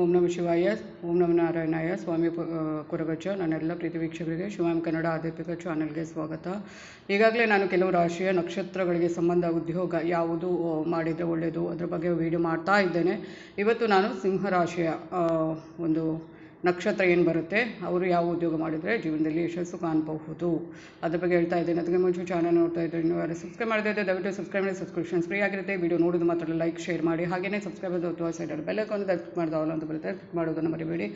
ಓಂ ನಮ ಶಿವಾಯ, ಓಂ ನಮ ನಾರಾಯಣಾಯ, ಸ್ವಾಮಿ ಕೊರಗಚ್ಚ ನನ್ನೆಲ್ಲ ಪ್ರೀತಿ ವೀಕ್ಷಕರಿಗೆ ಶಿವಾಮ್ ಕನ್ನಡ ಆಧ್ಯಾತ್ಮಿಕ ಚಾನಲ್ಗೆ ಸ್ವಾಗತ. ಈಗಾಗಲೇ ನಾನು ಕೆಲವು ರಾಶಿಯ ನಕ್ಷತ್ರಗಳಿಗೆ ಸಂಬಂಧ ಉದ್ಯೋಗ ಯಾವುದು ಮಾಡಿದರೆ ಒಳ್ಳೆಯದು ಅದ್ರ ಬಗ್ಗೆ ವೀಡಿಯೋ ಮಾಡ್ತಾ ಇದ್ದೇನೆ. ಇವತ್ತು ನಾನು ಸಿಂಹರಾಶಿಯ ಒಂದು ನಕ್ಷತ್ರ ಏನು ಬರುತ್ತೆ? ಅವರು ಯಾವ ಉದ್ಯೋಗ ಮಾಡಿದರೆ ಜೀವನದಲ್ಲಿ ಯಶಸ್ಸು ಕಾಣಬಹುದು. ಅದ್ರ ಬಗ್ಗೆ ಹೇಳ್ತಾ ಇದ್ದೇನೆ. ಅದಕ್ಕೆ ಮುಂಚೆ ಚಾನಲ್ ನೋಡ್ತಾ ಇದ್ದಾರೆ ನೀವು ಯಾರು ಸಬ್ಸ್ಕ್ರೈಬ್ ಮಾಡದೇ ದಯವಿಟ್ಟು ಸಬ್ಸ್ಕ್ರೈಬ್ ಮಾಡಿ ಸಬ್ಸ್ಕ್ರಿಪ್ಷನ್ಸ್ ಫ್ರೀ ಆಗಿರುತ್ತೆ. ವಿಡಿಯೋ ನೋಡೋದು ಮಾತ್ರ ಲೈಕ್ ಶೇರ್ ಮಾಡಿ. ಹಾಗೆಯೇ ಸಬ್ಸ್ಕ್ರೈಬ್ ಅದು ಅಥವಾ ಸೈಡ್ ಬೆಲ್ಲೈಕಾನ್ ಕ್ಲಿಕ್ ಮಾಡಿದ ಅಂತ ಬರುತ್ತೆ. ಕ್ಲಿಕ್ ಮಾಡೋದನ್ನು ಮರಿಬೇಡಿ.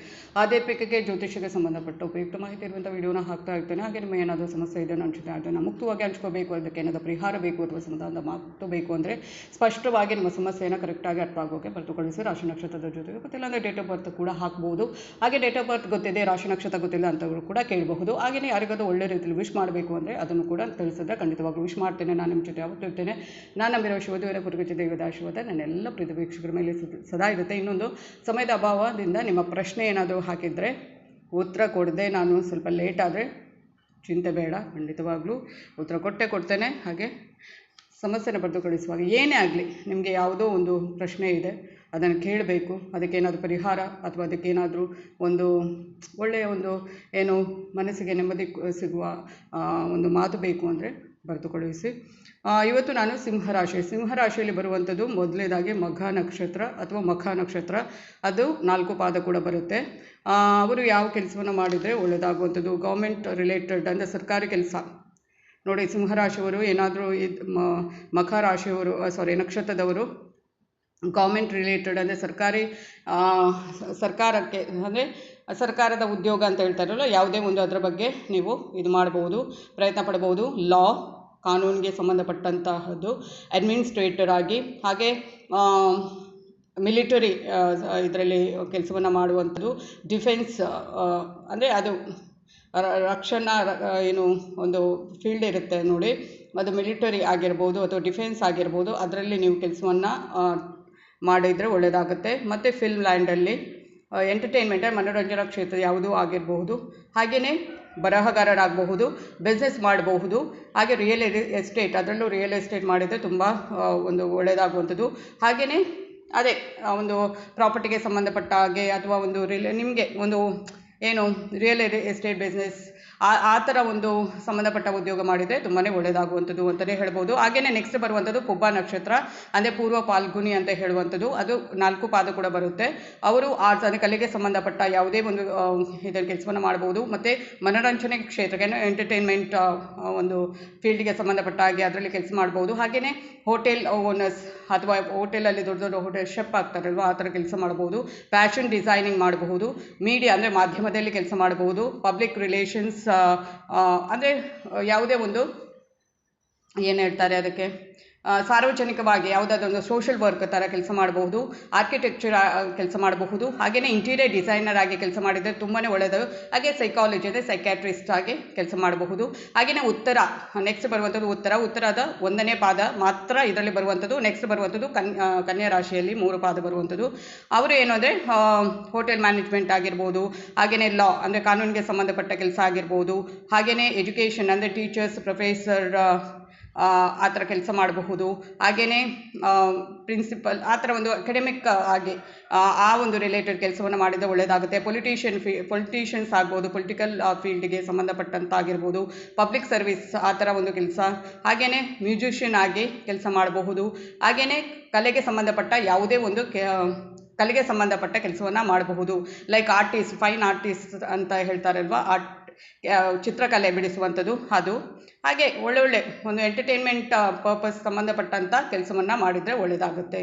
ಪೇಕೆಗೆ ಜ್ಯೋತಿಷ್ಯಕ್ಕೆ ಸಂಬಂಧಪಟ್ಟ ಉಪಯುಕ್ತ ಮಾಹಿತಿ ಇರುವಂಥ ವಿಡಿಯೋನ ಹಾಕ್ತಾ ಇರ್ತೇನೆ. ಹಾಗೆ ನಿಮಗೆ ಏನಾದರೂ ಸಮಸ್ಯೆ ಇದೆ ಜೊತೆ ಅದನ್ನು ಮುಕ್ತವಾಗಿ ಹಂಚ್ಕೋಬೇಕು. ಅದಕ್ಕೆ ಏನಾದರೂ ಪರಿಹಾರ ಬೇಕು ಅಥವಾ ಸಮಾಧಾನ ಮಾತು ಬೇಕು ಅಂದರೆ ಸ್ಪಷ್ಟವಾಗಿ ನಿಮ್ಮ ಸಮಸ್ಯೆಯನ್ನು ಕರೆಕ್ಟಾಗಿ ಅರ್ಥ ಆಗೋಕೆ ಬರೆದುಕೊಳ್ಳಿಸಿ ರಾಶಿ ನಕ್ಷತ್ರದ ಜೊತೆಗೆ ಮತ್ತೆ ಇಲ್ಲಾಂದರೆ ಡೇಟ್ ಆಫ್ ಬರ್ತ್ ಕೂಡ ಹಾಕ್ಬೋದು. ಹಾಗೆ ಡೇಟ್ ಆಫ್ ಬರ್ತ್ ಗೊತ್ತಿದೆ, ರಾಶಿ ನಕ್ಷತ್ರ ಗೊತ್ತಿಲ್ಲ ಅಂತವರು ಕೂಡ ಕೇಳಬಹುದು. ಹಾಗೆಯೇ ಯಾರಿಗಾದರೂ ಒಳ್ಳೆ ರೀತಿಯಲ್ಲಿ ವಿಶ್ ಮಾಡಬೇಕು ಅಂದರೆ ಅದನ್ನು ಕೂಡ ತಿಳಿಸಿದ್ರೆ ಖಂಡಿತವಾಗ್ಲೂ ವಿಶ್ ಮಾಡ್ತೇನೆ. ನಾನು ನಿಮ್ಮ ಜೊತೆ ಯಾವತ್ತೂ ಇರ್ತೇನೆ. ನಾನು ನಂಬಿರೋ ಶಿವದೇವರ ಕುರುಗತಿ ದೇವದ ಆಶೀರ್ವಾದ ನನ್ನೆಲ್ಲ ಪ್ರೀತಿ ವೀಕ್ಷಕರ ಮೇಲೆ ಸದಾ ಇರುತ್ತೆ. ಇನ್ನೊಂದು ಸಮಯದ ಅಭಾವದಿಂದ ನಿಮ್ಮ ಪ್ರಶ್ನೆ ಏನಾದರೂ ಹಾಕಿದರೆ, ಉತ್ತರ ಕೊಡದೆ ನಾನು ಸ್ವಲ್ಪ ಲೇಟ್ ಆದರೆ ಚಿಂತೆ ಬೇಡ. ಖಂಡಿತವಾಗ್ಲೂ ಉತ್ತರ ಕೊಟ್ಟೆ ಕೊಡ್ತೇನೆ. ಹಾಗೆ ಸಮಸ್ಯೆನ ಬರೆದುಕೊಳಿಸುವಾಗ ಏನೇ ಆಗಲಿ, ನಿಮಗೆ ಯಾವುದೋ ಒಂದು ಪ್ರಶ್ನೆ ಇದೆ, ಅದನ್ನು ಕೇಳಬೇಕು. ಅದಕ್ಕೇನಾದರೂ ಪರಿಹಾರ ಅಥವಾ ಅದಕ್ಕೇನಾದರೂ ಒಂದು ಒಳ್ಳೆಯ ಒಂದು ಏನು ಮನಸ್ಸಿಗೆ ನೆಮ್ಮದಿ ಸಿಗುವ ಒಂದು ಮಾತು ಬೇಕು ಅಂದರೆ ಬರೆದುಕೊಳಿಸಿ ಕಳುಹಿಸಿ ಇವತ್ತು ನಾನು ಸಿಂಹರಾಶಿ. ಸಿಂಹರಾಶಿಯಲ್ಲಿ ಬರುವಂಥದ್ದು ಮೊದಲನೇದಾಗಿ ಮಘ ನಕ್ಷತ್ರ ಅಥವಾ ಮಖ ನಕ್ಷತ್ರ. ಅದು ನಾಲ್ಕು ಪಾದ ಕೂಡ ಬರುತ್ತೆ. ಅವರು ಯಾವ ಕೆಲಸವನ್ನು ಮಾಡಿದರೆ ಒಳ್ಳೆಯದಾಗುವಂಥದ್ದು? ಗೌರ್ಮೆಂಟ್ ರಿಲೇಟೆಡ್ ಅಂದರೆ ಸರ್ಕಾರಿ ಕೆಲಸ. ನೋಡಿ, ಸಿಂಹರಾಶಿಯವರು ಏನಾದರೂ ಇದು ಮಖ ರಾಶಿಯವರು ಸಾರಿ ನಕ್ಷತ್ರದವರು ಗೌರ್ಮೆಂಟ್ ರಿಲೇಟೆಡ್ ಅಂದರೆ ಸರ್ಕಾರಿ ಸರ್ಕಾರಕ್ಕೆ, ಅಂದರೆ ಸರ್ಕಾರದ ಉದ್ಯೋಗ ಅಂತ ಹೇಳ್ತಾರಲ್ಲ, ಯಾವುದೇ ಒಂದು ಅದರ ಬಗ್ಗೆ ನೀವು ಇದು ಮಾಡ್ಬೋದು, ಪ್ರಯತ್ನ ಪಡ್ಬೋದು. ಲಾ ಕಾನೂನಿಗೆ ಸಂಬಂಧಪಟ್ಟಂತಹದ್ದು ಅಡ್ಮಿನಿಸ್ಟ್ರೇಟರ್ ಆಗಿ, ಹಾಗೆ ಮಿಲಿಟರಿ ಇದರಲ್ಲಿ ಕೆಲಸವನ್ನು ಮಾಡುವಂಥದ್ದು ಡಿಫೆನ್ಸ್ ಅಂದರೆ ಅದು ರಕ್ಷಣಾ ಏನು, ಒಂದು ಫೀಲ್ಡ್ ಇರುತ್ತೆ ನೋಡಿ. ಅದು ಮಿಲಿಟರಿ ಆಗಿರ್ಬೋದು ಅಥವಾ ಡಿಫೆನ್ಸ್ ಆಗಿರ್ಬೋದು, ಅದರಲ್ಲಿ ನೀವು ಕೆಲಸವನ್ನು ಮಾಡಿದರೆ ಒಳ್ಳೆಯದಾಗುತ್ತೆ ಮತ್ತು ಫಿಲ್ಮ್ ಲ್ಯಾಂಡಲ್ಲಿ ಎಂಟರ್ಟೈನ್ಮೆಂಟ್ ಮನೋರಂಜನಾ ಕ್ಷೇತ್ರ ಯಾವುದೂ ಆಗಿರಬಹುದು. ಹಾಗೆಯೇ ಬರಹಗಾರರಾಗಬಹುದು ಬಿಸ್ನೆಸ್ ಮಾಡಬಹುದು. ಹಾಗೆ ರಿಯಲ್ ಎಸ್ಟೇಟ್ ಅದರಲ್ಲೂ ರಿಯಲ್ ಎಸ್ಟೇಟ್ ಮಾಡಿದರೆ ತುಂಬ ಒಂದು ಒಳ್ಳೆಯದಾಗುವಂಥದ್ದು ಹಾಗೆಯೇ ಅದೇ ಒಂದು ಪ್ರಾಪರ್ಟಿಗೆ ಸಂಬಂಧಪಟ್ಟ ಹಾಗೆ ಅಥವಾ ಒಂದು ರಿಲೆ ನಿಮಗೆ ಒಂದು ಏನು ರಿಯಲ್ ಎಸ್ಟೇಟ್ ಬಿಸ್ನೆಸ್ ಆ ಆ ಥರ ಒಂದು ಸಂಬಂಧಪಟ್ಟ ಉದ್ಯೋಗ ಮಾಡಿದರೆ ತುಂಬಾ ಒಳ್ಳೆಯದಾಗುವಂಥದ್ದು ಅಂತಲೇ ಹೇಳ್ಬೋದು. ಹಾಗೆಯೇ ನೆಕ್ಸ್ಟ್ ಬರುವಂಥದ್ದು ಪುಬ್ಬ ನಕ್ಷತ್ರ, ಅಂದರೆ ಪೂರ್ವ ಪಾಲ್ಗುನಿ ಅಂತ ಹೇಳುವಂಥದ್ದು, ಅದು ನಾಲ್ಕು ಪಾದ ಕೂಡ ಬರುತ್ತೆ. ಅವರು ಆ ಕಲೆಗೆ ಸಂಬಂಧಪಟ್ಟ ಯಾವುದೇ ಒಂದು ಇದರ ಕೆಲಸವನ್ನು ಮಾಡ್ಬೋದು. ಮತ್ತು ಮನೋರಂಜನೆ ಕ್ಷೇತ್ರಕ್ಕೆ ಎಂಟರ್ಟೈನ್ಮೆಂಟ್ ಒಂದು ಫೀಲ್ಡ್ಗೆ ಸಂಬಂಧಪಟ್ಟ ಹಾಗೆ ಅದರಲ್ಲಿ ಕೆಲಸ ಮಾಡ್ಬೋದು. ಹಾಗೆಯೇ ಹೋಟೆಲ್ ಓನರ್ಸ್ ಅಥವಾ ಹೋಟೆಲಲ್ಲಿ ದೊಡ್ಡ ದೊಡ್ಡ ಹೋಟೆಲ್ ಶೆಫ್ ಆಗ್ತಾರಲ್ವ, ಆ ಥರ ಕೆಲಸ ಮಾಡ್ಬೋದು. ಫ್ಯಾಷನ್ ಡಿಸೈನಿಂಗ್ ಮಾಡಬಹುದು. ಮೀಡಿಯಾ ಅಂದರೆ ಮಾಧ್ಯಮದಲ್ಲಿ ಕೆಲಸ ಮಾಡಬಹುದು. ಪಬ್ಲಿಕ್ ರಿಲೇಷನ್ಸ್ ಅಂದರೆ ಯಾವುದೇ ಒಂದು ಏನು ಹೇಳ್ತಾರೆ ಅದಕ್ಕೆ? ಸಾರ್ವಜನಿಕವಾಗಿ ಯಾವುದಾದ್ರೂ ಒಂದು ಸೋಷಲ್ ವರ್ಕ್ ಥರ ಕೆಲಸ ಮಾಡಬಹುದು ಆರ್ಕಿಟೆಕ್ಚರ್ ಕೆಲಸ ಮಾಡಬಹುದು. ಹಾಗೆಯೇ ಇಂಟೀರಿಯರ್ ಡಿಸೈನರ್ ಆಗಿ ಕೆಲಸ ಮಾಡಿದರೆ ತುಂಬಾ ಒಳ್ಳೆಯದು ಹಾಗೆ ಸೈಕಾಲಜಿ ಅಂದರೆ ಸೈಕ್ಯಾಟ್ರಿಸ್ಟ್ ಆಗಿ ಕೆಲಸ ಮಾಡಬಹುದು. ಹಾಗೆಯೇ ಉತ್ತರ ನೆಕ್ಸ್ಟ್ ಬರುವಂಥದ್ದು ಉತ್ತರ. ಉತ್ತರದ ಒಂದನೇ ಪಾದ ಮಾತ್ರ ಇದರಲ್ಲಿ ಬರುವಂಥದ್ದು ನೆಕ್ಸ್ಟ್ ಬರುವಂಥದ್ದು ಕನ್ ಕನ್ಯಾ ರಾಶಿಯಲ್ಲಿ ಮೂರು ಪಾದ ಬರುವಂಥದ್ದು. ಅವರು ಏನು ಅಂದರೆ ಹೋಟೆಲ್ ಮ್ಯಾನೇಜ್ಮೆಂಟ್ ಆಗಿರ್ಬೋದು ಹಾಗೆಯೇ ಲಾ ಅಂದರೆ ಕಾನೂನಿಗೆ ಸಂಬಂಧಪಟ್ಟ ಕೆಲಸ ಆಗಿರ್ಬೋದು. ಹಾಗೆಯೇ ಎಜುಕೇಷನ್ ಅಂದರೆ ಟೀಚರ್ಸ್ ಪ್ರೊಫೆಸರ್ ಆ ಥರ ಕೆಲಸ ಮಾಡಬಹುದು. ಹಾಗೆಯೇ ಪ್ರಿನ್ಸಿಪಲ್ ಆ ಥರ ಒಂದು ಅಕಾಡೆಮಿಕ್ ಆಗಿ ಆ, ಒಂದು ರಿಲೇಟೆಡ್ ಕೆಲಸವನ್ನು ಮಾಡಿದರೆ ಒಳ್ಳೆಯದಾಗುತ್ತೆ ಪೊಲಿಟಿಷಿಯನ್ ಫೀ ಪೊಲಿಟೀಷಿಯನ್ಸ್ ಆಗ್ಬೋದು ಪೊಲಿಟಿಕಲ್ ಫೀಲ್ಡ್ಗೆ ಸಂಬಂಧಪಟ್ಟಂತಾಗಿರ್ಬೋದು. ಪಬ್ಲಿಕ್ ಸರ್ವಿಸ್ ಆ ಥರ ಒಂದು ಕೆಲಸ. ಹಾಗೆಯೇ ಮ್ಯೂಸಿಷಿಯನ್ ಆಗಿ ಕೆಲಸ ಮಾಡಬಹುದು. ಹಾಗೆಯೇ ಕಲೆಗೆ ಸಂಬಂಧಪಟ್ಟ ಯಾವುದೇ ಒಂದು ಕಲೆಗೆ ಸಂಬಂಧಪಟ್ಟ ಕೆಲಸವನ್ನು ಮಾಡಬಹುದು. ಲೈಕ್ ಆರ್ಟಿಸ್ಟ್ ಫೈನ್ ಆರ್ಟಿಸ್ಟ್ ಅಂತ ಹೇಳ್ತಾರಲ್ವ? ಆರ್ಟ್ ಚಿತ್ರಕಲೆ ಬಿಡಿಸುವಂಥದ್ದು ಅದು. ಹಾಗೆ ಒಳ್ಳೊಳ್ಳೆ ಒಂದು ಎಂಟರ್ಟೈನ್ಮೆಂಟ್ ಪರ್ಪಸ್ ಸಂಬಂಧಪಟ್ಟಂಥ ಕೆಲಸವನ್ನು ಮಾಡಿದರೆ ಒಳ್ಳೆಯದಾಗುತ್ತೆ